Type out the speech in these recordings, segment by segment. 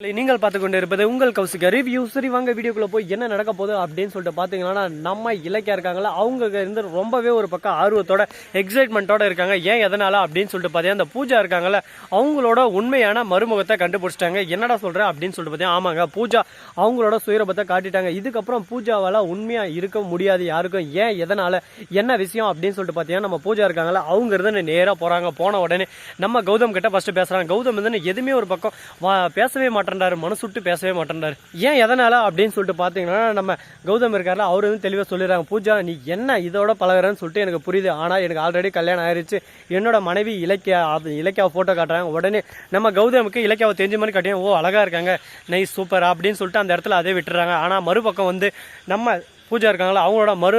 நீங்கள் பார்த்து கொண்டு இருப்பது உங்கள் கவுசிக்க ரிவ்யூ சரி வாங்க வீடியோக்குள்ள போய் என்ன நடக்க போகுது அப்படின்னு சொல்லிட்டு பார்த்தீங்கன்னா நம்ம இலக்கியா இருக்காங்களா அவங்க இருந்து ரொம்பவே ஒரு பக்கம் ஆர்வத்தோட எக்ஸைட்மெண்ட்டோட இருக்காங்க. ஏன் எதனால அப்படின்னு சொல்லிட்டு பார்த்தீங்கன்னா அந்த பூஜா இருக்காங்கள அவங்களோட உண்மையான மருமுகத்தை கண்டுபிடிச்சிட்டாங்க. என்னடா சொல்கிறேன் அப்படின்னு சொல்லிட்டு பார்த்தீங்கன்னா ஆமாங்க பூஜா அவங்களோட சுயரபத்தை காட்டிட்டாங்க. இதுக்கப்புறம் பூஜாவால் உண்மையாக இருக்க முடியாது யாருக்கும். ஏன் எதனால என்ன விஷயம் அப்படின்னு சொல்லிட்டு பார்த்தீங்கன்னா நம்ம பூஜா இருக்காங்களா அவங்க இருந்து நேராக போகிறாங்க போன உடனே நம்ம கௌதம் கிட்ட ஃபர்ஸ்ட் பேசுறாங்க. கௌதம் வந்து எதுவுமே ஒரு பக்கம் வா- பேசவே மாட்டேன்றாரு மனசுட்டு பேசவே மாட்டேன்றாரு. ஏன் எதனால அப்படின்னு சொல்லிட்டு பார்த்தீங்கன்னா நம்ம கௌதம் இருக்காருல அவர் வந்து தெளிவாக சொல்லிடுறாங்க பூஜா நீ என்ன இதோட பழகிறன்னு சொல்லிட்டு எனக்கு புரியுது. ஆனால் எனக்கு ஆல்ரெடி கல்யாணம் ஆயிடுச்சு என்னோட மனைவி இலக்கியா இலக்கியாவை ஃபோட்டோ காட்டுறாங்க. உடனே நம்ம கௌதமுக்கு இலக்கியாவை தெரிஞ்ச மாதிரி காட்டியும் ஓ அழகாக இருக்காங்க. நைஸ் சூப்பர் அப்படின்னு சொல்லிட்டு அந்த இடத்துல அதே விட்டுறாங்க. ஆனால் மறுபக்கம் வந்து நம்ம பூஜா இருக்காங்களா அவங்களோட மறு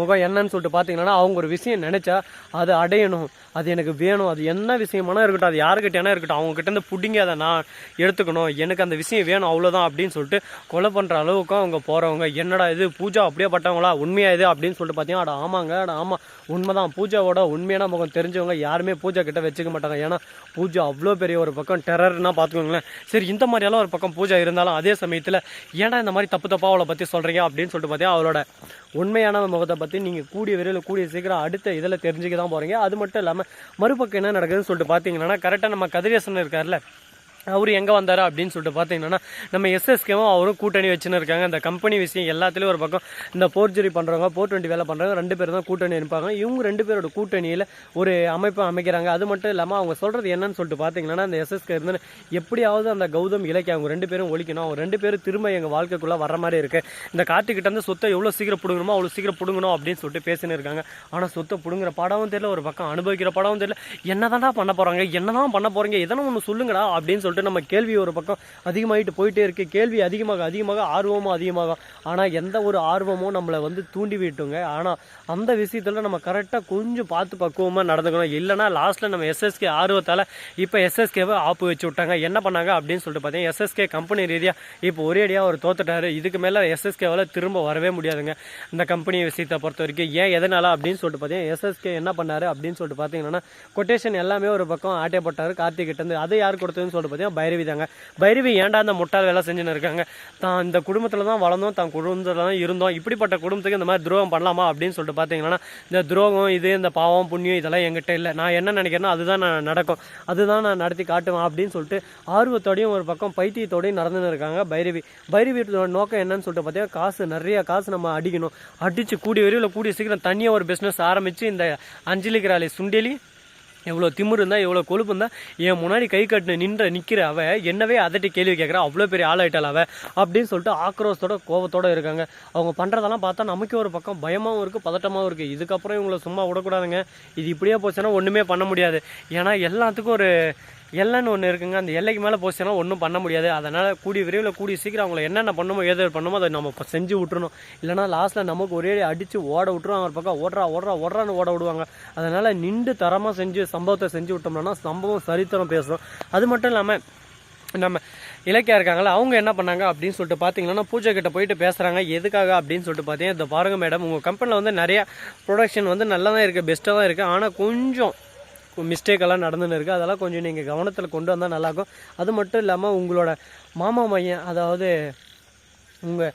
முகம் என்னன்னு சொல்லிட்டு பார்த்தீங்கன்னா அவங்க ஒரு விஷயம் நினைச்சா அது அடையணும். அது எனக்கு வேணும். அது என்ன விஷயமானா இருக்கட்டும் அது யாருக்கிட்டேனா இருக்கட்டும் அவங்ககிட்ட இருந்து பிடிங்க அதை நான் எடுத்துக்கணும். எனக்கு அந்த விஷயம் வேணும் அவ்வளோதான் அப்படின்னு சொல்லிட்டு கொலை பண்ணுற அளவுக்கு அவங்க போகிறவங்க என்னடா இது பூஜா அப்படியே பட்டவங்களா உண்மையா இது அப்படின்னு சொல்லிட்டு பார்த்தீங்கன்னா அட ஆமாங்க அட ஆமாம் உண்மைதான். பூஜாவோட உண்மையான முகம் தெரிஞ்சவங்க யாருமே பூஜா கிட்ட வச்சுக்க மாட்டாங்க. ஏன்னா பூஜா அவ்வளோ பெரிய ஒரு பக்கம் டெரர்னா பார்த்துக்கோங்களேன் சரி இந்த மாதிரியெல்லாம் ஒரு பக்கம் பூஜா இருந்தாலும் அதே சமயத்தில் ஏன்னா இந்த மாதிரி தப்பு தப்பாக அவளை பற்றி சொல்கிறீங்க அப்படின்னு சொல்லிட்டு பார்த்தீங்கன்னா அவளோட உண்மையான முகத்தை பற்றி நீங்கள் கூடிய விரைவில் கூடிய சீக்கிரம் அடுத்த இதில் தெரிஞ்சுக்க தான் போகிறீங்க அது மட்டும் இல்லாமல் மறுபக்கம் என்ன நடக்குதுன்னு சொல்லிட்டு பார்த்தீங்கன்னா கரெக்டாக நம்ம கதிரேசன் இருக்கார்ல அவர் எங்கே வந்தார் அப்படின்னு சொல்லிட்டு பார்த்தீங்கன்னா நம்ம எஸ்எஸ்கேவும் அவரும் கூட்டணி வச்சுன்னு இருக்காங்க. இந்த கம்பெனி விஷயம் எல்லாத்துலேயும் ஒரு பக்கம் இந்த போர்ஜரி பண்ணுறவங்க போர் டுவெண்ட்டி வேலை பண்ணுறவங்க ரெண்டு பேர் தான் கூட்டணி இருப்பாங்க இவங்க ரெண்டு பேரோட கூட்டணியில் ஒரு அமைப்பை அமைக்கிறாங்க. அது மட்டும் இல்லாமல் அவங்க சொல்கிறது என்னன்னு சொல்லிட்டு பார்த்தீங்கன்னா அந்த எஸ்எஸ்கே இருந்து எப்படியாவது அந்த கௌதம் இலக்கிய அவங்க ரெண்டு பேரும் ஒழிக்கணும். அவங்க ரெண்டு பேரும் திரும்ப எங்கள் வாழ்க்கைக்குள்ளே வர மாதிரி இருக்குது இந்த கார்த்திகிட்ட இருந்து சொத்தை எவ்வளோ சீக்கிரம் பிடுங்கணுமோ அவ்வளோ சீக்கிரம் பிடுங்கணும் அப்படின்னு சொல்லிட்டு பேசினு இருக்காங்க. ஆனால் சொத்தை பிடுங்குற படமும் தெரியல ஒரு பக்கம் அனுபவிக்கிற படமும் தெரியல. என்னதான்டா பண்ண போகிறாங்க என்ன தான் பண்ண போகிறீங்க எதனா ஒன்று சொல்லுங்கடா அப்படின்னு சொல்லிட்டு நம்ம கேள்வி ஒரு பக்கம் அதிகமாகிட்டு போயிட்டே இருக்குது கேள்வி அதிகமாக அதிகமாக ஆர்வமும் அதிகமாகும். ஆனால் எந்த ஒரு ஆர்வமும் நம்மளை வந்து தூண்டி விட்டுங்க. ஆனால் அந்த விஷயத்தில் நம்ம கரெக்டாக கொஞ்சம் பார்த்து பக்குவமாக நடந்துக்கணும். இல்லைனா லாஸ்ட்டில் நம்ம எஸ்எஸ்கே ஆர்வத்தால் இப்போ எஸ்எஸ்கேவை ஆப்பு வச்சு விட்டாங்க. என்ன பண்ணாங்க அப்படின்னு சொல்லிட்டு பார்த்தீங்கன்னா எஸ்எஸ்கே கம்பெனி ரீதியாக இப்போ ஒரேடியாக அவர் தோத்துட்டாரு. இதுக்கு மேலே எஸ்எஸ்கேவால் திரும்ப வரவே முடியாதுங்க. இந்த கம்பெனி விஷயத்தை பொறுத்த வரைக்கும். ஏன் எதனால அப்படின்னு சொல்லிட்டு பார்த்தீங்கன்னா எஸ்எஸ்கே என்ன பண்ணாரு அப்படின்னு சொல்லிட்டு பார்த்தீங்கன்னா கொட்டேஷன் எல்லாமே ஒரு பக்கம் ஆட்டே போட்டார் கார்த்திக் கிட்ட அதை யார் கொடுத்ததுன்னு சொல்லிட்டு பார்த்தீங்கன்னா பைரவி தாங்க. பைரவி ஏன்டா அந்த முட்டாள் வேலை செஞ்சுன்னு இருக்காங்க? தான் இந்த குடும்பத்தில் தான் வளர்ந்தோம் தான் குடும்பத்தில் தான் இருந்தோம். இப்படிப்பட்ட குடும்பத்துக்கு இந்த மாதிரி துரோகம் பண்ணலாமா அப்படின்னு சொல்லிட்டு பார்த்தீங்கன்னா இந்த துரோகம் இது இந்த பாவம் புண்ணியம் இதெல்லாம் எங்கிட்ட இல்லை. நான் என்ன நினைக்கிறேனோ அதுதான் நான் நடக்கும். அதுதான் நான் நடத்தி காட்டுவேன் அப்படின்னு சொல்லிட்டு ஆர்வத்தோடையும் ஒரு பக்கம் பைத்தியத்தோடையும் நடந்துன்னு இருக்காங்க பைரவி. பைரவியோட நோக்கம் என்னன்னு சொல்லிட்டு பார்த்தீங்கன்னா காசு நிறைய காசு நம்ம அடிக்கணும். அடித்து கூடிய வரையில் கூடிய சீக்கிரம் தனியாக ஒரு பிஸ்னஸ் ஆரம்பித்து இந்த அஞ்சலிக்கிறாளே சுண்டெலி எவ்வளோ திமிர் இருந்தால் எவ்வளோ கொழுப்பு இருந்தால் என் முன்னாடி கை கட்டின நின்ற நிற்கிற அவ என்னவே அதட்டி கேள்வி கேட்குறா அவ்வளோ பெரிய ஆளாயிட்டாள் அவ? அப்படின்னு சொல்லிட்டு ஆக்ரோஷத்தோட கோபத்தோடு இருக்காங்க. அவங்க பண்ணுறதெல்லாம் பார்த்தா நமக்கே ஒரு பக்கம் பயமாகவும் இருக்குது பதட்டமாகவும் இருக்குது இதுக்கப்புறம் இவங்களை சும்மா விடக்கூடாதுங்க. இது இப்படியே போச்சுன்னா ஒன்றுமே பண்ண முடியாது. ஏன்னா எல்லாத்துக்கும் ஒரு எல்லைன்னு ஒன்று இருக்குங்க. அந்த எல்லைக்கு மேலே போச்சுன்னா ஒன்றும் பண்ண முடியாது. அதனால் கூடிய விரைவில் கூடிய சீக்கிரம் அவங்கள என்னென்ன பண்ணுமோ ஏதோ பண்ணுமோ அதை நம்ம செஞ்சு விட்டுறணும். இல்லைனா லாஸ்ட்டில் நமக்கு ஒரே அடித்து ஓட விட்டுருவாங்க ஒரு பக்கம் ஓடுறா ஓடுறா ஓடுறான்னு ஓட விடுவாங்க. அதனால் நின்று தரமாக செஞ்சு சம்பவத்தை செஞ்சு விட்டோம்னா சம்பவம் சரித்திரம் பேசுகிறோம் அது மட்டும் இல்லாமல் நம்ம இலக்கியா இருக்காங்களா அவங்க என்ன பண்ணாங்க அப்படின்னு சொல்லிட்டு பார்த்தீங்கன்னா பூஜை கிட்ட போயிட்டு பேசுகிறாங்க எதுக்காக அப்படின்னு சொல்லிட்டு பார்த்தீங்கன்னா இந்த பாருங்க மேடம் உங்கள் கம்பெனியில் வந்து நிறையா ப்ரொடக்ஷன் வந்து நல்லா தான் இருக்குது பெஸ்ட்டாக தான் இருக்குது ஆனால் கொஞ்சம் மிஸ்டேக் எல்லாம் நடந்துன்னு இருக்குது அதெல்லாம் கொஞ்சம் நீங்கள் கவனத்தில் கொண்டு வந்தால் நல்லாயிருக்கும். அது மட்டும் இல்லாமல் உங்களோட மாமா மையன் அதாவது உங்கள்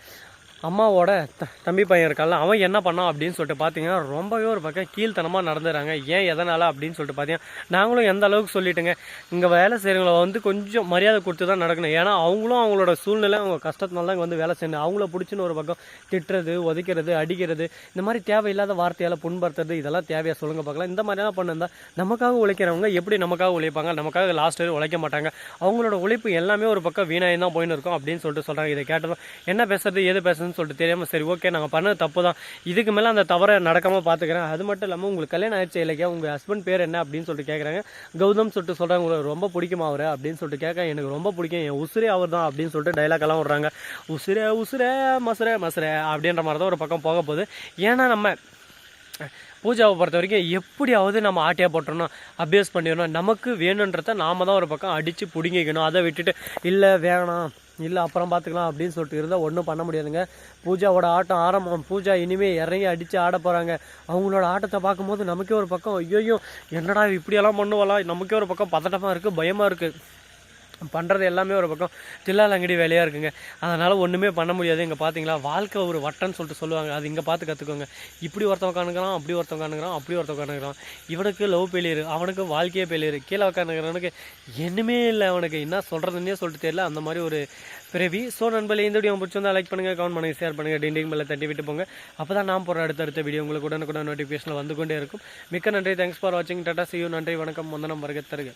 அம்மாவோட த தம்பி பையன் இருக்கால அவன் என்ன பண்ணான் அப்படின்னு சொல்லிட்டு பார்த்தீங்கன்னா ரொம்பவே ஒரு பக்கம் கீழ்த்தனமாக நடந்துறாங்க. ஏன் எதனால் அப்படின்னு சொல்லிட்டு பார்த்தீங்கன்னா நாங்களும் எந்த அளவுக்கு சொல்லிட்டுங்க இங்கே வேலை செய்கிறவங்கள வந்து கொஞ்சம் மரியாதை கொடுத்து தான் நடக்கணும். ஏன்னா அவங்களும் அவங்களோட சூழ்நிலை அவங்க கஷ்டத்தினால தான் இங்கே வந்து வேலை செய்யணும். அவங்கள பிடிச்சின்னு ஒரு பக்கம் திட்டுறது ஒதைக்கிறது அடிக்கிறது இந்த மாதிரி தேவையில்லாத வார்த்தையால் புண்படுத்துறது இதெல்லாம் தேவையாக சொல்லுங்கள் பார்க்கலாம். இந்த மாதிரிலாம் பண்ணிருந்தா நமக்காக உழைக்கிறவங்க எப்படி நமக்காக உழைப்பாங்க? நமக்காக லாஸ்ட் வரை உழைக்க மாட்டாங்க. அவங்களோட உழைப்பு எல்லாமே ஒரு பக்கம் வீணாகி தான் போயின்னு இருக்கும் அப்படின்னு சொல்லிட்டு சொல்கிறாங்க இதை கேட்டதும் என்ன பேசுறது எது பேசுறது பேசுறதுன்னு சொல்லிட்டு தெரியாமல் சரி ஓகே நாங்கள் பண்ணது தப்பு தான் இதுக்கு மேலே அந்த தவறை நடக்காமல் பார்த்துக்கிறேன் அது மட்டும் இல்லாமல் உங்களுக்கு கல்யாணம் ஆயிடுச்சு இல்லையா? உங்கள் ஹஸ்பண்ட் பேர் என்ன அப்படின்னு சொல்லிட்டு கேட்குறாங்க கௌதம் சொல்லிட்டு சொல்கிறாங்க உங்களுக்கு ரொம்ப பிடிக்குமா அவர்? அப்படின்னு சொல்லிட்டு கேட்க எனக்கு ரொம்ப பிடிக்கும். என் உசுரே அவர் தான் அப்படின்னு சொல்லிட்டு டைலாக் எல்லாம் விட்றாங்க. உசுரே உசுரே மசுரே மசுரே அப்படின்ற மாதிரி தான் ஒரு பக்கம் போக போகுது. ஏன்னா நம்ம பூஜாவை பொறுத்த வரைக்கும் எப்படியாவது நம்ம ஆட்டையா போட்டுறணும் அபியூஸ் பண்ணிடணும். நமக்கு வேணுன்றத நாம தான் ஒரு பக்கம் அடித்து பிடுங்கிக்கணும். அதை விட்டுட்டு இல்லை வேணாம். இல்லை அப்புறம் பார்த்துக்கலாம் அப்படின்னு சொல்லிட்டு இருந்தால் ஒன்றும் பண்ண முடியாதுங்க. பூஜாவோட ஆட்டம் ஆரம்பம். பூஜா இனிமேல் இறங்கி அடித்து ஆட போகிறாங்க அவங்களோட ஆட்டத்தை பார்க்கும்போது நமக்கே ஒரு பக்கம் ஐயோ என்னடா இப்படியெல்லாம் பண்ணுவாளா? நமக்கே ஒரு பக்கம் பதட்டமாக இருக்குது பயமாக இருக்குது பண்ணுறது எல்லாமே ஒரு பக்கம் தில்லாலங்கடி வேலையாக இருக்குங்க. அதனால் ஒன்றுமே பண்ண முடியாது. இங்கே பார்த்தீங்களா வாழ்க்கை ஒரு வட்டம்னு சொல்லிட்டு சொல்லுவாங்க. அது இங்கே பார்த்து கற்றுக்கோங்க இப்படி ஒருத்தன் உட்காந்துக்கிறான் அப்படி ஒருத்தன் உட்காந்துக்கிறான் அப்படி ஒருத்தன் உட்காந்துக்கிறான் இவனுக்கு லவ் பெயிலியர் அவனுக்கு வாழ்க்கையே பெயிலியர் கீழே உட்காந்துக்கிறவனுக்கு என்னமே இல்லை அவனுக்கு. என்ன சொல்கிறதுன்னே சொல்லிட்டு தெரியல. அந்த மாதிரி ஒரு பிறவி. ஸோ நண்பர்களே இந்த வீடியோ பிடிச்சிருந்தா லைக் பண்ணுங்கள் கமெண்ட் பண்ணுங்கள் ஷேர் பண்ணுங்கள் டிண்டிங் மேலே தட்டி விட்டு போங்க. அப்போ தான் நான் போகிற அடுத்தடுத்த வீடியோ உங்களுக்கு உடனுக்குடன் நோட்டிஃபிகேஷனில் வந்து கொண்டே இருக்கும். மிக்க நன்றி. தேங்க்ஸ் ஃபார் வாட்சிங் டாட்டா சியூ நன்றி வணக்கம். வந்தனம் வருக தருக.